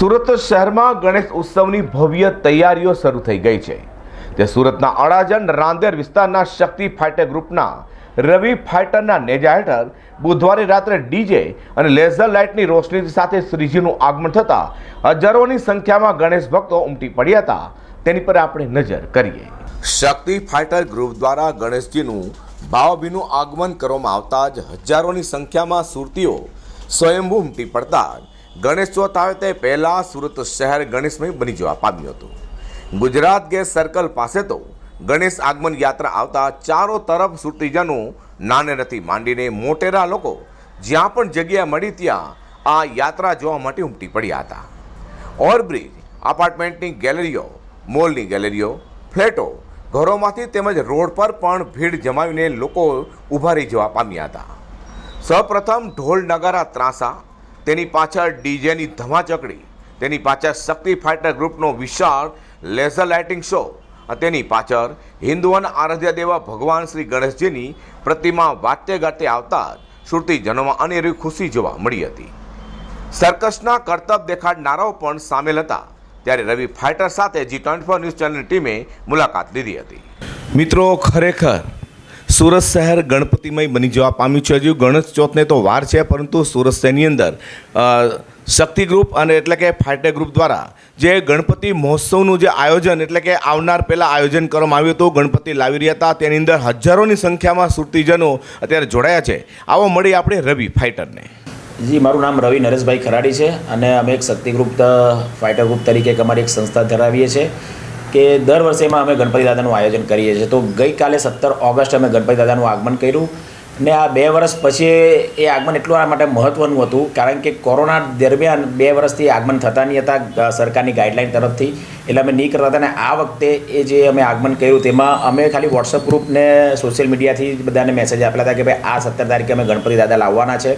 સુરત શહેરમાં ગણેશ ઉત્સવની ભવ્ય તૈયારીઓ શરૂ થઈ ગઈ છે. તે સુરતના અડાજણ રાંદેર વિસ્તારના શક્તિ ફાઇટર ગ્રુપના રવિ ફાઇટરના નેજા હેઠળ બુધવારે રાત્રે ડીજે અને લેઝર લાઇટની રોશની સાથે શ્રીજીનું આગમન થતાં હજારોની સંખ્યામાં ગણેશ ભક્તો ઉમટી પડ્યા હતા. તેની પર આપણે નજર કરીએ. શક્તિ ફાઇટર ગ્રુપ દ્વારા ગણેશજીનું ભાવભીનું આગમન કરવામાં આવતા જ હજારોની સંખ્યામાં સુરતીઓ સ્વયંભૂ ઉમટી પડતા જ ગણેશ ચોથ આવે તે પહેલાં સુરત શહેર ગણેશમય બની જવા પામ્યું હતું. ગુજરાત ગેસ સર્કલ પાસે તો ગણેશ આગમન યાત્રા આવતા ચારો તરફ સુરતીજનો નાનેરથી માંડીને મોટેરા લોકો જ્યાં પણ જગ્યા મળી ત્યાં આ યાત્રા જોવા માટે ઉમટી પડ્યા હતા. ઓવરબ્રિજ અપાર્ટમેન્ટની ગેલેરીઓ, મોલની ગેલેરીઓ, ફ્લેટો, ઘરોમાંથી તેમજ રોડ પર પણ ભીડ જમાવીને લોકો ઊભા રહી જવા પામ્યા હતા. સૌપ્રથમ ઢોલ નગારા ત્રાસા તેની પાછળ ડીજેની ધમાચકડી, તેની પાછળ શક્તિ ફાઇટર ગ્રુપનો વિશાળ લેઝર લાઇટિંગ શો અને તેની પાછળ હિન્દુઓના આરાધ્ય દેવા ભગવાન શ્રી ગણેશજીની પ્રતિમા વાતે ગાતે આવતા શ્રુતિજનોમાં અનેરી ખુશી જોવા મળી હતી. સર્કસના કરતબ દેખાડનારાઓ પણ સામેલ હતા, ત્યારે રવિ ફાઇટર સાથે જી ટ્વેન્ટી ફોર ન્યૂઝ ચેનલની ટીમે મુલાકાત લીધી હતી. મિત્રો, ખરેખર સુરત શહેર ગણપતિમય બની જવા પામ્યું છે. હજુ ગણેશ ચોથને તો વાર છે, પરંતુ સુરત શહેરની અંદર શક્તિ ગ્રુપ અને એટલે કે ફાઇટર ગ્રુપ દ્વારા જે ગણપતિ મહોત્સવનું જે આયોજન એટલે કે આવનાર પહેલાં આયોજન કરવામાં આવ્યું હતું, ગણપતિ લાવી રહ્યા હતા. તેની અંદર હજારોની સંખ્યામાં સુરતીજનો અત્યારે જોડાયા છે. આવો મળી આપણે રવિ ફાઇટરને જી, મારું નામ રવિ નરેશભાઈ ખરાડી છે અને અમે એક શક્તિ ગ્રુપ ફાઇટર ગ્રુપ તરીકે એક અમારી એક સંસ્થા ધરાવીએ છીએ. કે દર વર્ષે એમાં અમે ગણપતિ દાદાનું આયોજન કરીએ છીએ. તો ગઈકાલે સત્તર ઓગસ્ટ અમે ગણપતિ દાદાનું આગમન કર્યું ને આ બે વર્ષ પછી એ આગમન એટલું આ માટે મહત્ત્વનું હતું, કારણ કે કોરોના દરમિયાન બે વર્ષથી આગમન થતા નહીં હતા સરકારની ગાઈડલાઇન તરફથી. એટલે અમે નહીં કરતા હતા અને આ વખતે એ જે અમે આગમન કર્યું તેમાં અમે ખાલી વોટ્સઅપ ગ્રુપને સોશિયલ મીડિયાથી બધાને મેસેજ આપેલા હતા કે ભાઈ આ સત્તર તારીખે અમે ગણપતિ દાદા લાવવાના છે.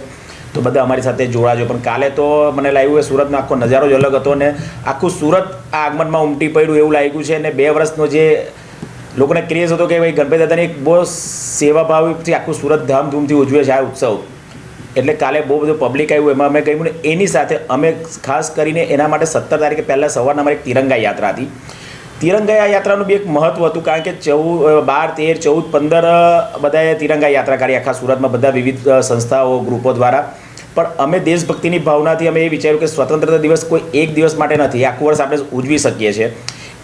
તો બધા અમારી સાથે જોડાજો પણ કાલે તો મને લાગ્યું કે સુરતનો આખો નજારો જ અલગ હતો ને આખું સુરત આ આગમનમાં ઉમટી પડ્યું એવું લાગ્યું છે. ને બે વર્ષનો જે લોકોને ક્રેઝ હતો કે ભાઈ ગણપતિ દાદાની એક બહુ સેવાભાવથી આખું સુરત ધામધૂમથી ઉજવે છે આ ઉત્સવ. એટલે કાલે બહુ બધું પબ્લિક આવ્યું. એમાં અમે કહ્યું ને, એની સાથે અમે ખાસ કરીને એના માટે સત્તર તારીખે પહેલાં સવારના અમારી એક તિરંગા યાત્રા હતી. તિરંગા યાત્રાનું બી એક મહત્વ હતું, કારણ કે ચૌદ બાર, તેર, ચૌદ, પંદર બધાએ તિરંગા યાત્રા કરી. આખા સુરતમાં બધા વિવિધ સંસ્થાઓ, ગ્રુપો દ્વારા. પણ અમે દેશભક્તિની ભાવનાથી અમે એ વિચાર્યું કે સ્વતંત્રતા દિવસ કોઈ એક દિવસ માટે નથી, આખું વર્ષ આપણે ઉજવી શકીએ છીએ.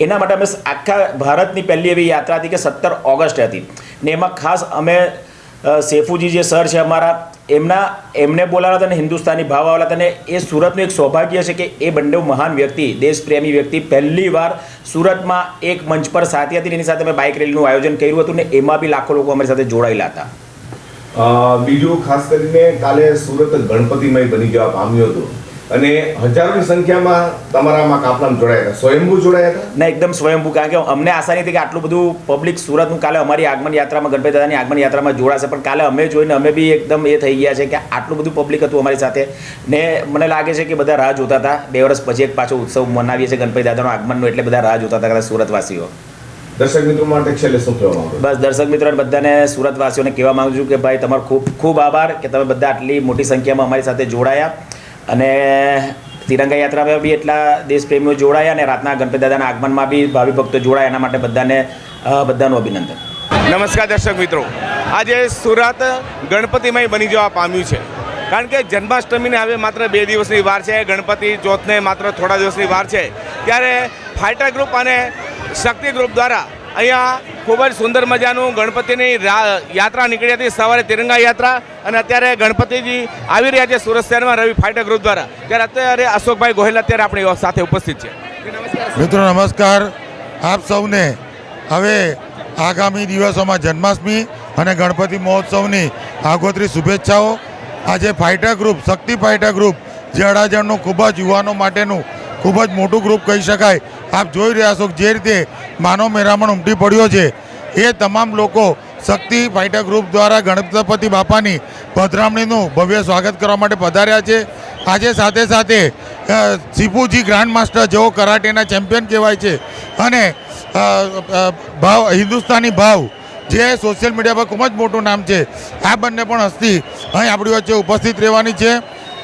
એના માટે અમે આખા ભારતની પહેલી એવી યાત્રા હતી કે સત્તર ઓગસ્ટ હતી. ને એમાં ખાસ અમે સેફુજી જે સર છે અમારા, એમના, એમને બોલાવ્યા હતા અને હિન્દુસ્તાની ભાવ આવેલા હતા અને એ સુરતનું એક સૌભાગ્ય છે કે એ બંને મહાન વ્યક્તિ, દેશપ્રેમી વ્યક્તિ, પહેલી વાર સુરતમાં એક મંચ પર સાથે હતી એની સાથે અમે બાઇક રેલીનું આયોજન કર્યું હતું ને એમાં બી લાખો લોકો અમારી સાથે જોડાયેલા હતા. બીજું ખાસ કરીને કાલે સુરત ગણપતિમય બની જવા પામ્યો હતું. અને હજારોની સંખ્યામાં તમારામાં કાફલામાં જોડાયા હતા. સ્વયંભૂ જોડાયા હતા? ના, એકદમ સ્વયંભૂ. કારણ કે અમને આશા નથી કે આટલું બધું પબ્લિક સુરતનું કાલે અમારી આગમન યાત્રામાં, ગણપતિ દાદાની આગમન યાત્રામાં જોડાશે. પણ કાલે અમે જોઈને અમે બી એકદમ એ થઈ ગયા છે કે આટલું બધું પબ્લિક હતું અમારી સાથે. ને મને લાગે છે કે બધા રાહ જોતા હતા. બે વર્ષ પછી એક પાછો ઉત્સવ મનાવીએ છીએ ગણપતિ દાદાનો આગમનનો, એટલે બધા રાહ જોતા હતા કદાચ સુરતવાસીઓ. દર્શક મિત્રો માટે છેલ્લે શું કહેવા માંગો બસ દર્શક મિત્રોને બધાને સુરતવાસીઓને કહેવા માંગુ છું કે ભાઈ તમારો ખૂબ ખૂબ આભાર કે તમે બધા આટલી મોટી સંખ્યામાં અમારી સાથે જોડાયા. અને તિરંગા યાત્રામાં બી એટલા દેશપ્રેમીઓ જોડાયા અને રાતના ગણપતિ દાદાના આગમનમાં બી ભાવિ ભક્તો જોડાયા. એના માટે બધાને બધાનું અભિનંદન. નમસ્કાર દર્શક મિત્રો. આજે સુરત ગણપતિમય બની જવા પામ્યું છે. કારણ કે જન્માષ્ટમીને હવે માત્ર બે દિવસની વાર છે. ગણપતિ ચોથને માત્ર થોડા દિવસની વાર છે. ત્યારે ફાઇટર ગ્રુપ અને શક્તિ ગ્રુપ દ્વારા અહીંયા ખૂબ જ સુંદર મજાનું ગણપતિની યાત્રા નીકળી હતી. સવારે તિરંગા યાત્રા અને અત્યારે ગણપતિજી આવી રહ્યા છે સુરત શહેરમાં રવિ ફાઇટર ગ્રુપ દ્વારા. ત્યારે અત્યારે અશોકભાઈ ગોહિલ અત્યારે આપણી સાથે ઉપસ્થિત છે. મિત્રો, નમસ્કાર. આપ સૌને હવે આગામી દિવસોમાં જન્માષ્ટમી અને ગણપતિ મહોત્સવની આગોતરી શુભેચ્છાઓ. આજે fighter group, Shakti fighter group જે અડાજણનું ખૂબ જ યુવાનો માટેનું ખૂબ જ મોટું ગ્રુપ કહી શકાય. આપ જોઈ રહ્યા છો જે રીતે માનવ મેરામણ ઉમટી પડ્યો છે, એ તમામ લોકો શક્તિ ફાઇટર ગ્રુપ દ્વારા ગણપતિ બાપાની પધરામણીનું ભવ્ય સ્વાગત કરવા માટે પધાર્યા છે. આજે સાથે સાથે શિપુજી ગ્રાન્ડ માસ્ટર જેઓ કરાટેના ચેમ્પિયન કહેવાય છે અને ભાવ, હિન્દુસ્તાની ભાવ, જે સોશિયલ મીડિયા પર ખૂબ જ મોટું નામ છે. આ બંને પણ હસ્તી અહીં આપણી વચ્ચે ઉપસ્થિત રહેવાની છે.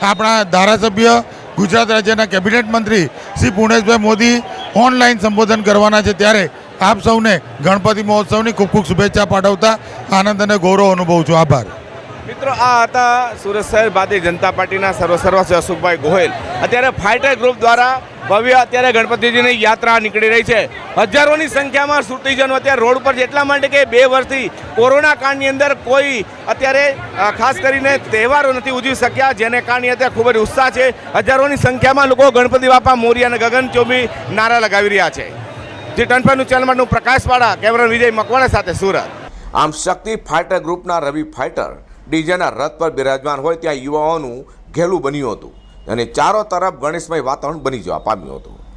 આપણા ધારાસભ્ય ગુજરાત રાજ્યના કેબિનેટ મંત્રી શ્રી પુણેશભાઈ મોદી ઓનલાઈન સંબોધન કરવાના છે ત્યારે આપ સૌને ગણપતિ મહોત્સવની ખૂબ ખૂબ શુભેચ્છા પાઠવતા આનંદ અને ગૌરવ અનુભવું છું. આભાર. મિત્રો, આ હતા સુરત શહેર ભારતીય જનતા પાર્ટીના સર્વસર્વા અશોકભાઈ ગોહેલ. અત્યારે ફાઇટર ગ્રુપ દ્વારા ભવ્ય અત્યારે ગણપતિજીની યાત્રા નીકળી રહી છે. હજારોની સંખ્યામાં સુરતીજનો અત્યારે રોડ પર જેટલા માટે કે બે વર્ષથી કોરોના કાળની અંદર કોઈ અત્યારે ખાસ કરીને તહેવારો નથી ઉજવી શક્યા, જેને કારણે અત્યારે ખૂબ જ ઉત્સાહ છે. હજારોની સંખ્યામાં લોકો ગણપતિ બાપા મોરી અને ગગનચોમી નારા લગાવી રહ્યા છે. જે ટનફાનું ચેનલમાંનું પ્રકાશવાળા કેમેરા વિજય મકવાણા સાથે સુરત. આમ શક્તિ ફાઇટર ગ્રુપના રવિ ફાઇટર. ડીજેના રથ પર બિરાજમાન હોય ત્યાં યુવાઓનું ઘેલું બન્યું હતું. અને ચારો તરફ ગણેશમય વાતાવરણ બની જવા પામ્યું હતું.